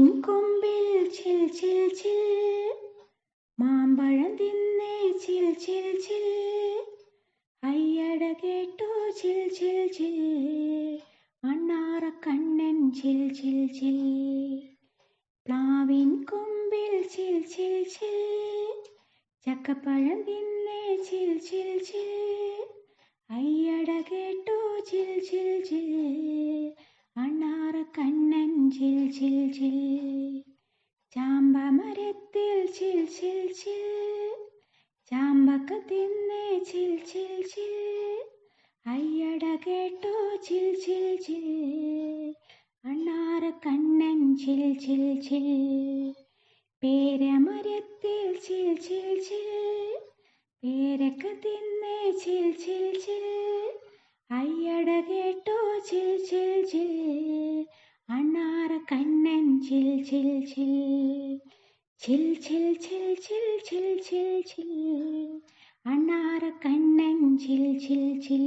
കൊമ്പിൽ ചിൽ ചിൽ ചിൽ. മാമ്പഴം തിന്നേ ചിൽ ചിൽ ചിൽ. അയ്യട കേട്ടോ ചിൽ ചിൽ ചിൽ. അണ്ണാറ കണ്ണൻ ചിൽ ചിൽ ചിൽ. പ്ലാവിൻ കൊമ്പിൽ ചിൽ ചിൽ ചിൽ. ചക്കപ്പഴം തിന്നേ ചിൽ ചിൽ ചിൽ. അയ്യട കേട്ടോ ചിൽ ചിൽ ചിൽ. ചാമ്പ മരത്തിൽ ചിൽ ചിൽ ചിൽ. ചാമ്പക്ക തിന്നേ ചിൽ ചിൽ ചിൽ. അയ്യട കേട്ടോ ചിൽ ചിൽ ചിൽ. അണ്ണാറ കണ്ണൻ ചിൽ ചിൽ ചിൽ. പേരമരത്തിൽ ചിൽ ചിൽ ചിൽ. പേരക്ക തിന്നേ ചിൽ ചിൽ ചിൽ. കണ്ണൻ ചിൽ ചിൽ ചിൽ ചിൽ ചിൽ ചിൽ ചിൽ ചിൽ ചിൽ ചിൽ അണ്ണാറ കണ്ണൻ ചിൽ ചിൽ ചിൽ